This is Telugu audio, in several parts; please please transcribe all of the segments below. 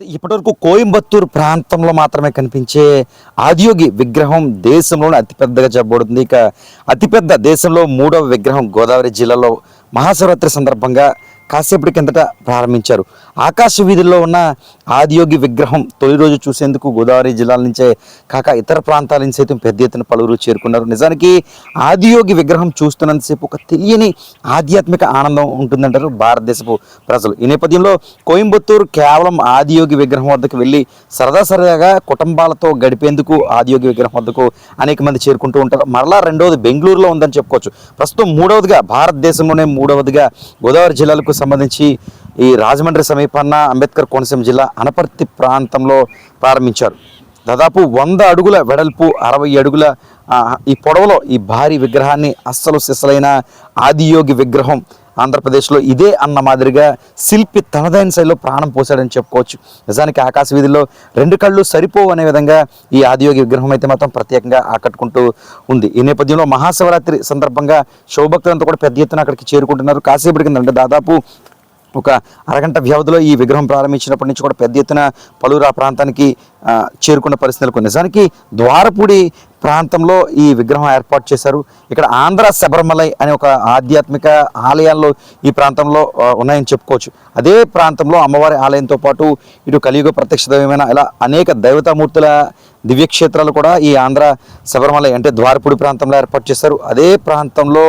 ఇప్పటివరకు కోయంబత్తూరు ప్రాంతంలో మాత్రమే కనిపించే ఆదియోగి విగ్రహం దేశంలోనే అతిపెద్దగా చెప్పబడుతుంది. ఇక అతిపెద్ద దేశంలో మూడవ విగ్రహం గోదావరి జిల్లాలో మహాశివరాత్రి సందర్భంగా కాసేపటి కిందట ప్రారంభించారు. ఆకాశ వీధుల్లో ఉన్న ఆదియోగి విగ్రహం తొలి రోజు చూసేందుకు గోదావరి జిల్లాల నుంచే కాక ఇతర ప్రాంతాల నుంచి సైతం పెద్ద ఎత్తున పలువురు చేరుకున్నారు. నిజానికి ఆదియోగి విగ్రహం చూస్తున్నంతసేపు ఒక తెలియని ఆధ్యాత్మిక ఆనందం ఉంటుందంటారు భారతదేశపు ప్రజలు. ఈ నేపథ్యంలో కోయంబత్తూరు కేవలం ఆదియోగి విగ్రహం వద్దకు వెళ్ళి సరదా సరదాగా కుటుంబాలతో గడిపేందుకు ఆదియోగి విగ్రహం వద్దకు అనేక మంది చేరుకుంటూ ఉంటారు. మరలా రెండవది బెంగళూరులో ఉందని చెప్పుకోవచ్చు. ప్రస్తుతం మూడవదిగా భారతదేశంలోనే మూడవదిగా గోదావరి జిల్లాలకు సంబంధించి ఈ రాజమండ్రి సమీపాన అంబేద్కర్ కోనసీమ జిల్లా అనపర్తి ప్రాంతంలో ప్రారంభించారు. దాదాపు వంద అడుగుల వెడల్పు అరవై అడుగుల ఈ పొడవలో ఈ భారీ విగ్రహాన్ని అస్సలు సిసలైన ఆదియోగి విగ్రహం ఆంధ్రప్రదేశ్లో ఇదే అన్న మాదిరిగా శిల్పి తనదైన శైలిలో ప్రాణం పోశాడని చెప్పుకోవచ్చు. నిజానికి ఆకాశ వీధిలో రెండు కళ్ళు సరిపోవు అనే విధంగా ఈ ఆదియోగి విగ్రహం అయితే మాత్రం ప్రత్యేకంగా ఆకట్టుకుంటూ ఉంది. ఈ నేపథ్యంలో మహాశివరాత్రి సందర్భంగా శివభక్తులంతా కూడా పెద్ద ఎత్తున అక్కడికి చేరుకుంటున్నారు. కాసేపటి కింద అంటే దాదాపు ఒక అరగంట వ్యవధిలో ఈ విగ్రహం ప్రారంభించినప్పటి నుంచి కూడా పెద్ద ఎత్తున పలువురు ఆ ప్రాంతానికి చేరుకున్న పరిస్థితులకు నిజానికి ద్వారపూడి ప్రాంతంలో ఈ విగ్రహం ఏర్పాటు చేశారు. ఇక్కడ ఆంధ్ర శబరిమలై అనే ఒక ఆధ్యాత్మిక ఆలయాల్లో ఈ ప్రాంతంలో ఉన్నాయని చెప్పుకోవచ్చు. అదే ప్రాంతంలో అమ్మవారి ఆలయంతో పాటు ఇటు కలియుగ ప్రత్యక్ష దైవమైన ఇలా అనేక దేవతామూర్తుల దివ్యక్షేత్రాలు కూడా ఈ ఆంధ్ర శబరిమల అంటే ద్వారపూడి ప్రాంతంలో ఏర్పాటు చేశారు. అదే ప్రాంతంలో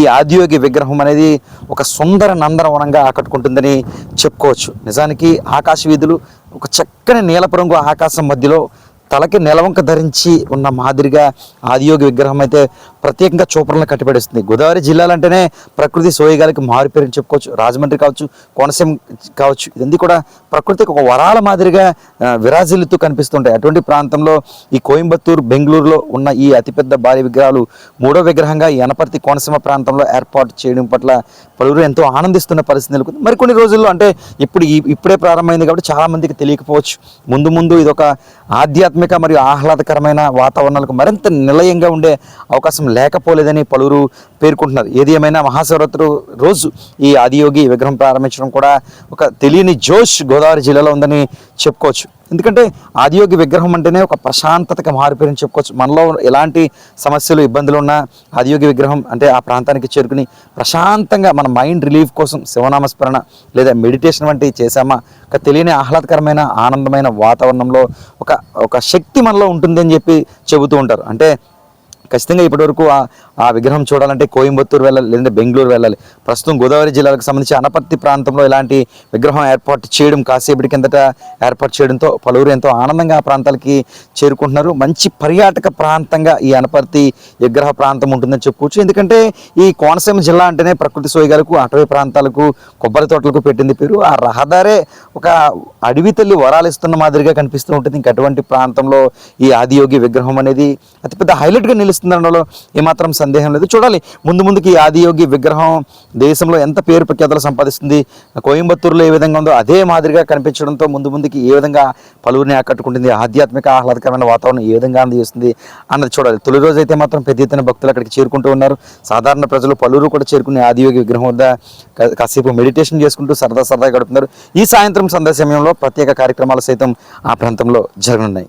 ఈ ఆదియోగి విగ్రహం అనేది ఒక సుందర నందనవనంగా ఆకట్టుకుంటుందని చెప్పుకోవచ్చు. నిజానికి ఆకాశ వీధులు ఒక చక్కని నీలపు రంగు ఆకాశం మధ్యలో తలకి నెలవంక ధరించి ఉన్న మాదిరిగా ఆదియోగి విగ్రహం అయితే ప్రత్యేకంగా చూపరలను కట్టిపడేస్తుంది. గోదావరి జిల్లాలంటేనే ప్రకృతి సోయగాలకి మారిపోయారని చెప్పుకోవచ్చు. రాజమండ్రి కావచ్చు కోనసీమ కావచ్చు ఇదంతా కూడా ప్రకృతికి ఒక వరాల మాదిరిగా విరాజిల్లుతూ కనిపిస్తుంటాయి. అటువంటి ప్రాంతంలో ఈ కోయంబత్తూరు బెంగళూరులో ఉన్న ఈ అతిపెద్ద భారీ విగ్రహాలు మూడో విగ్రహంగా ఈ అనపర్తి కోనసీమ ప్రాంతంలో ఏర్పాటు చేయడం పట్ల పలువురు ఎంతో ఆనందిస్తున్న పరిస్థితి నెలకొంది. మరికొన్ని రోజుల్లో అంటే ఇప్పుడు ఈ ఇప్పుడే ప్రారంభమైంది కాబట్టి చాలా మందికి తెలియకపోవచ్చు. ముందు ముందు ఇది ఒక ఆధ్యాత్మిక మరియు ఆహ్లాదకరమైన వాతావరణాలకు మరింత నిలయంగా ఉండే అవకాశం లేకపోలేదని పలువురు పేర్కొంటున్నారు. ఏది ఏమైనా మహాశివరాత్రి రోజు ఈ ఆదియోగి విగ్రహం ప్రారంభించడం కూడా ఒక తెలియని జోష్ గోదావరి జిల్లాలో ఉందని చెప్పుకోవచ్చు. ఎందుకంటే ఆదియోగి విగ్రహం అంటేనే ఒక ప్రశాంతతకి మారిపోయిన చెప్పుకోవచ్చు. మనలో ఎలాంటి సమస్యలు ఇబ్బందులు ఉన్నా ఆదియోగి విగ్రహం అంటే ఆ ప్రాంతానికి చేరుకుని ప్రశాంతంగా మన మైండ్ రిలీఫ్ కోసం శివనామస్మరణ లేదా మెడిటేషన్ వంటివి చేసామా ఒక తెలియని ఆహ్లాదకరమైన ఆనందమైన వాతావరణంలో ఒక ఒక శక్తి మనలో ఉంటుందని చెప్పి చెబుతూ ఉంటారు. అంటే ఖచ్చితంగా ఇప్పటివరకు ఆ ఆ విగ్రహం చూడాలంటే కోయంబత్తూరు వెళ్ళాలి లేదంటే బెంగళూరు వెళ్ళాలి. ప్రస్తుతం గోదావరి జిల్లాలకు సంబంధించి అనపర్తి ప్రాంతంలో ఇలాంటి విగ్రహం ఏర్పాటు చేయడం కాసేపటి కిందట ఏర్పాటు చేయడంతో పలువురు ఎంతో ఆనందంగా ఆ ప్రాంతాలకి చేరుకుంటున్నారు. మంచి పర్యాటక ప్రాంతంగా ఈ అనపర్తి విగ్రహ ప్రాంతం ఉంటుందని చెప్పుకోవచ్చు. ఎందుకంటే ఈ కోనసీమ జిల్లా అంటేనే ప్రకృతి సోయగాలకు అటవీ ప్రాంతాలకు కొబ్బరి తోటలకు పెట్టింది పేరు. ఆ రహదారే ఒక అడవి తల్లి వరాలిస్తున్న మాదిరిగా కనిపిస్తూ ఉంటుంది. ఇంక అటువంటి ప్రాంతంలో ఈ ఆదియోగి విగ్రహం అనేది అతిపెద్ద హైలైట్గా నిలుస్తుంది. అనడంలో ఏమాత్రం సందేహం లేదు. చూడాలి ముందు ముందుకి ఆదియోగి విగ్రహం దేశంలో ఎంత పేరు ప్రఖ్యాతలు సంపాదిస్తుంది కోయంబత్తూరులో ఏ విధంగా ఉందో అదే మాదిరిగా కనిపించడంతో ముందు ముందుకి ఏ విధంగా పలువురిని ఆకట్టుకుంటుంది ఆధ్యాత్మిక ఆహ్లాదకరమైన వాతావరణం ఏ విధంగా అందజేస్తుంది అన్నది చూడాలి. తొలి రోజు అయితే మాత్రం పెద్ద ఎత్తున భక్తులు అక్కడికి చేరుకుంటూ ఉన్నారు. సాధారణ ప్రజలు పలువురు కూడా చేరుకునే ఆదియోగి విగ్రహం వద్ద కాసేపు మెడిటేషన్ చేసుకుంటూ సరదా సరదా గడుపుతున్నారు. ఈ సాయంత్రం సందర్శ సమయంలో ప్రత్యేక కార్యక్రమాలు సైతం ఆ ప్రాంతంలో జరగనున్నాయి.